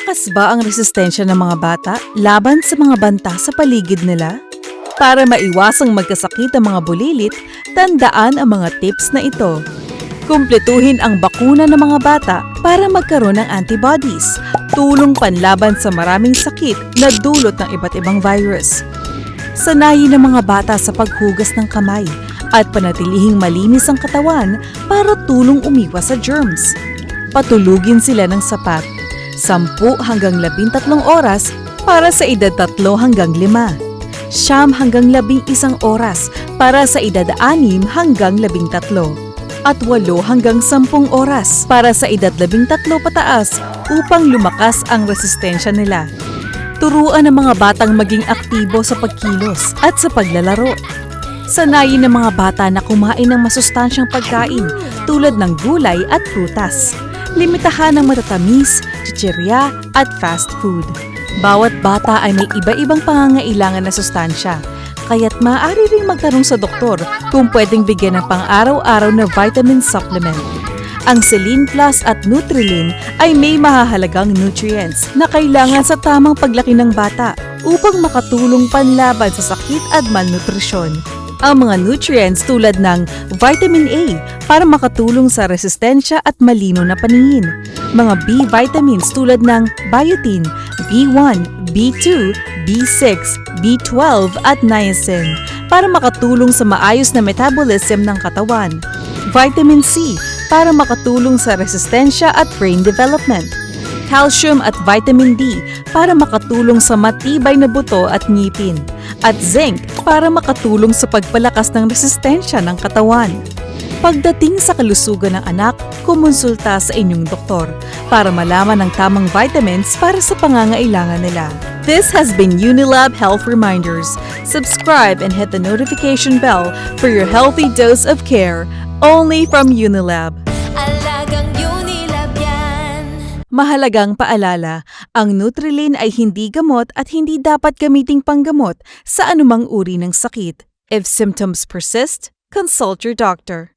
Lalakas ba ang resistensya ng mga bata laban sa mga banta sa paligid nila? Para maiwasang magkasakit ang mga bulilit, tandaan ang mga tips na ito. Kumpletuhin ang bakuna ng mga bata para magkaroon ng antibodies, tulong panlaban sa maraming sakit na dulot ng iba't ibang virus. Sanayin ng mga bata sa paghugas ng kamay at panatilihing malinis ang katawan para tulong umiwas sa germs. Patulugin sila ng sapat, 10 hanggang 13 oras para sa edad 3 hanggang 5. Siyam hanggang 11 oras para sa edad 6 hanggang 13 at 8 hanggang 10 oras para sa edad 13 pataas upang lumakas ang resistensya nila. Turuan ang mga batang maging aktibo sa pagkilos at sa paglalaro. Sanayin ng mga bata na kumain ng masustansyang pagkain tulad ng gulay at prutas. Limitahan ng matatamis, chichirya at fast food. Bawat bata ay may iba-ibang pangangailangan na sustansya, kaya't maaari ring magtanong sa doktor kung pwedeng bigyan ng pang-araw-araw na vitamin supplement. Ang Celine Plus at Nutrilin ay may mahahalagang nutrients na kailangan sa tamang paglaki ng bata upang makatulong panlaban sa sakit at malnutrisyon. Ang mga nutrients tulad ng vitamin A para makatulong sa resistensya at malino na paningin. Mga B vitamins tulad ng biotin, B1, B2, B6, B12 at niacin para makatulong sa maayos na metabolism ng katawan. Vitamin C para makatulong sa resistensya at brain development. Calcium at vitamin D para makatulong sa matibay na buto at ngipin. At zinc para makatulong sa pagpalakas ng resistensya ng katawan. Pagdating sa kalusugan ng anak, kumonsulta sa inyong doktor para malaman ang tamang vitamins para sa pangangailangan nila. This has been Unilab Health Reminders. Subscribe and hit the notification bell for your healthy dose of care only from Unilab. Mahalagang paalala, ang Nutrilin ay hindi gamot at hindi dapat gamiting panggamot sa anumang uri ng sakit. If symptoms persist, consult your doctor.